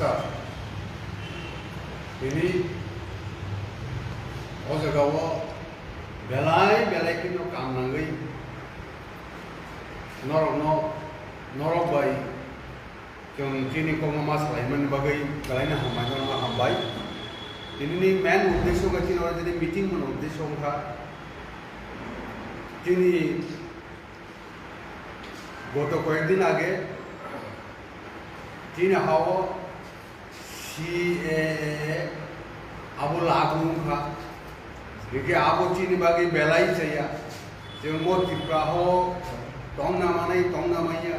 스타 ini o jagawo belai belai kino kam nangai norok no norok bai जों जोंनि कमा सालायमोन बागै गालायनो हामाय नङा हामबाय दिनैनि मेन उद्देश्य गाखि नङा दिनै मिटिं मोन उद्देश्य हा जोंनि গত কয়েকদিন আগে তিনি হাওয়া සීඒ අබු ලාගුම්හා ඒකේ ආපෝචීනි බගේ බැලයි සයා যেমন মোর কিপ্রাহ টং নামানাই টং নামাইয়া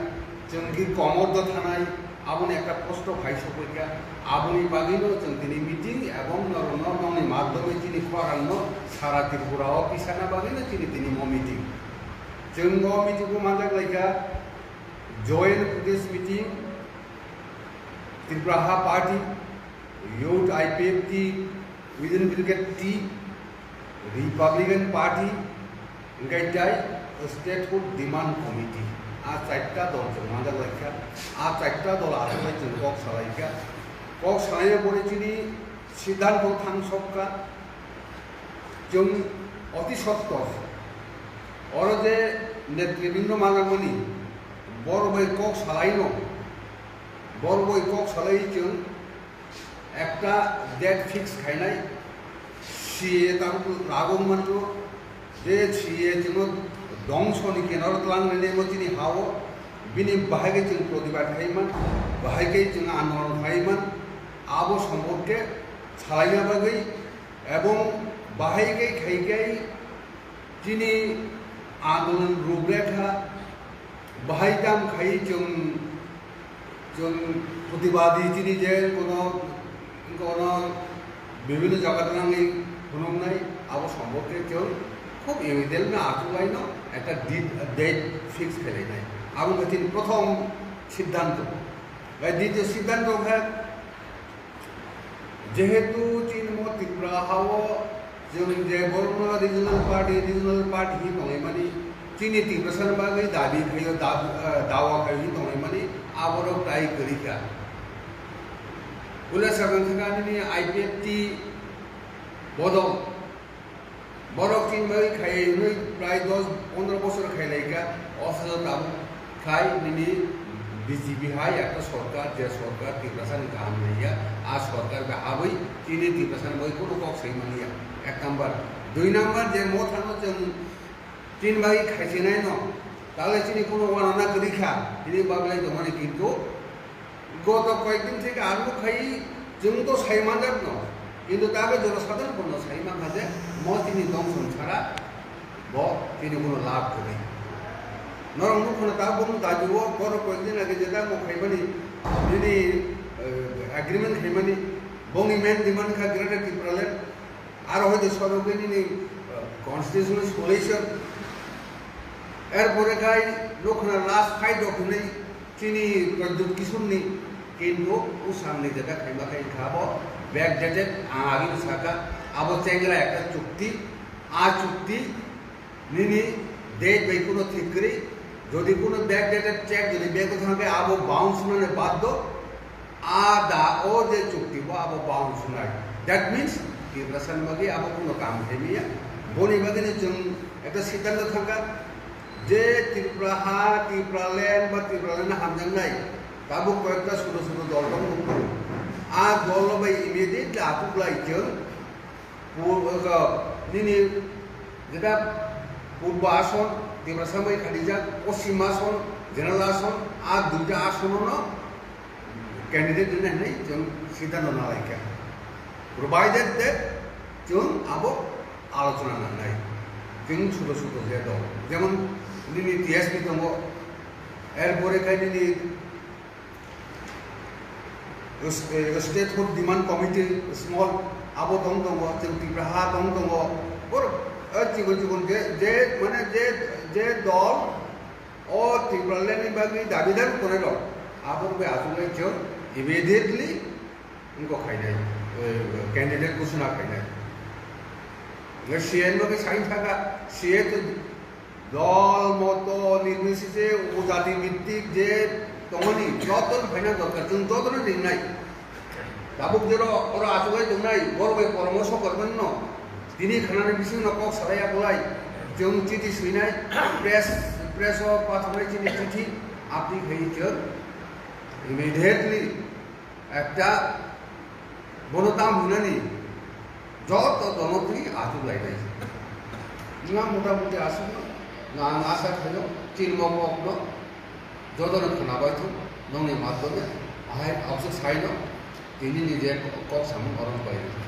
যেমন কি কমর থানায় আবনি একটা প্রশ্ন ভাইস করিয়া আবনি বাগিল তিনি মিটিং এবং নরনি মাধ্যমে যিনি খরান্ন সারা ত্রিপুরা অফিসানা বাগিল তিনি তিনি ম মিটিং যেন ম মিটিংকে মাঝে লাইকা জয়েন্ট প্রদেশ meeting ত্রিপুরাহা party youth IPFT, within within look at T, Republican Party, look at the Statehood Demand আর চারটা দল ছিল লেখা আর চারটা দল আসে ছিল কক সালাইকা কক সালাইয়া পড়েছিলি সিদ্ধান্ত থান সবকা যেমন অতি সত্য অর যে নেতৃবৃন্দ মানামনি বড় বই কক সালাইন বড় বই কক সারাইছেন একটা ড্যাট ফিক্স খাই নাই। ସିଏ ତାଙ୍କୁ ରାଗମାନଙ୍କୁ ଯେ ସିଏ ତେଣୁ ଦଂଶନି କେନର ତଲାନ ନେଇ ମଚିନି ହାଓ ବିନି ବାହାଗେ ଚିଂ ପ୍ରତିବାଦ ଖାଇମାନ ବାହାଗେ ଚିଂ ଆନ୍ଦୋଳନ ଖାଇମାନ আবো সম্পর্কে ছাড়াইয়া বাগেই এবং বাহাইকে খাইকাই তিনি আন্দোলন রূপরেখা বাহাইতাম খাই যেন প্রতিবাদী তিনি যে কোনো কোনো বিভিন্ন জায়গাতে নাঙै খুনুমনাই আবো সম্পর্কে কেউ খুব এমিদেল না আচুলাই না একটা ডেট ফিক্স খেলাইনাই আবু গতির প্রথম সিদ্ধান্ত বা দ্বিতীয় সিদ্ধান্ত হ্যাঁ যেহেতু চিনম ত্রিপুরা হাও जों जे Burma regional party regional party दंनाय माने चिनि टिप्रेसन बागै दाबि खायो दावा खायो दंनाय माने आबर प्राय गरिखा उला सागन थागानि आइपिएफटी बदल বড় কিনবাই খাই নই প্রায় দশ পনেরো বছর খাইলাইকা অথচ দাবু খাই নিনি বিজেপি হাই একটা সরকার যে সরকার টিপ্রাসান গান নাইয়া আর সরকার হাবই তিনি টিপ্রাসান বই কোনো কক সেই মানিয়া এক নাম্বার দুই নাম্বার যে মত হানো जों তিন ভাই খাইছে নাই ন তাহলে তিনি কোনো ওয়ানা করি খা তিনি বাবলাই দমানে কিন্তু গত কয়েকদিন থেকে আলু খাই जों তো সাইমান্দার ন কিন্তু তাকে জনসাধারণ কোনো সাইমা খাজে ম তিনি দংশন ছাড়া ব তিনি কোনো লাভ করে। নরম মুখনে তা বম দাজুব বড় কয়েকদিন আগে যেটা মো খাইবানি যদি এগ্রিমেন্ট খাইবানি বংনি মেন ডিমান্ড খা, গ্রেটার ত্রিপুরালেন আর হয়তো সরকারি নিনি কনস্টিটিউশনাল সলিউশন এরপরে গাই লোকনা লাস্ট ফাইট চিনি প্রদ্যুৎ কিশোরনি কিন্তু ও সামনে যেটা খাইবা খাই খাব। ব্যাক ডেটেড আগে সাকা আবো চেঙ্গরা একটা চুক্তি, আ চুক্তি নিনি। ডেট বাই কোনো ঠিক করি। যদি কোনো ব্যাক ডেটেড চেক যদি ব্যাগ থাকে, আবো বাউন্স মানে বাধ্য। আ দা ও যে চুক্তি বো আবো বাউন্স নাই দ্যাট মিনস টিপ্রাসান বাগে আবো কোনো কাম হেমিয়া বনি বাগে जों একটা সিদ্ধান্ত থাকা। যে ত্রিপুরাহা ত্রিপুরাল্যান্ড বা ত্রিপুরাল্যান্ডে হামজান নাই। তাবো কয়েকটা ছোটো ছোটো দলগণ আর দল বাই ইমিডিয়েটলি আতুকলাইজন দিনই যেটা পূর্ব আসন, ত্রিপুরা সামাই খাদিজা পশ্চিম আসন, জেনারেল আসন, আর দুইটা আসন ক্যান্ডিডেট নেই যেন সিদ্ধান্ত না লাইকা প্রোভাইডেড দ্যাট আবো আলোচনা ছোটো ছোটো হয়ে দাও যেমন নিনি ইতিহাস নিতম এরপরে খাই নিনি state food demand committee, small আবো দম দম চেমটি প্রাহা দম দম ওর চিকন চিকন যে যে মানে যে যে দল, ও ত্রিপুরালেন বিভাগে দাবিদার করে দল আবরবে আসলে কেউ ইমিডিয়েটলি খাই নাই ক্যান্ডিডেট ঘোষণা খাই নাই। সিএনকে সাইন থাকা সিএ তো দল মত নির্বিশেষে ও জাতিভিত্তিক যে তমনি যত ফাইনা দরকার তুমি তত দিন নাই তাবুক যে ওরা আসবে তুমি নাই বড় পরামর্শ করবেন না। তিনি খানার বিষয় নকক সরাইয়া বলাই যেমন চিঠি শুই নাই, প্রেস প্রেস পাঠানোর যিনি চিঠি, আপনি হয়েছেন ইমিডিয়েটলি একটা বড় হুনানি যত জনপ্রিয় আসুক লাইটাই না, মোটামুটি আসুক না। না আসা খেলো চিরমগ্ন যদনে খোনাবাইত, নংনি মাধ্যমে আহাই অবশ্য সাইন তিনি নিজে কক সামন অরণ পাইলেন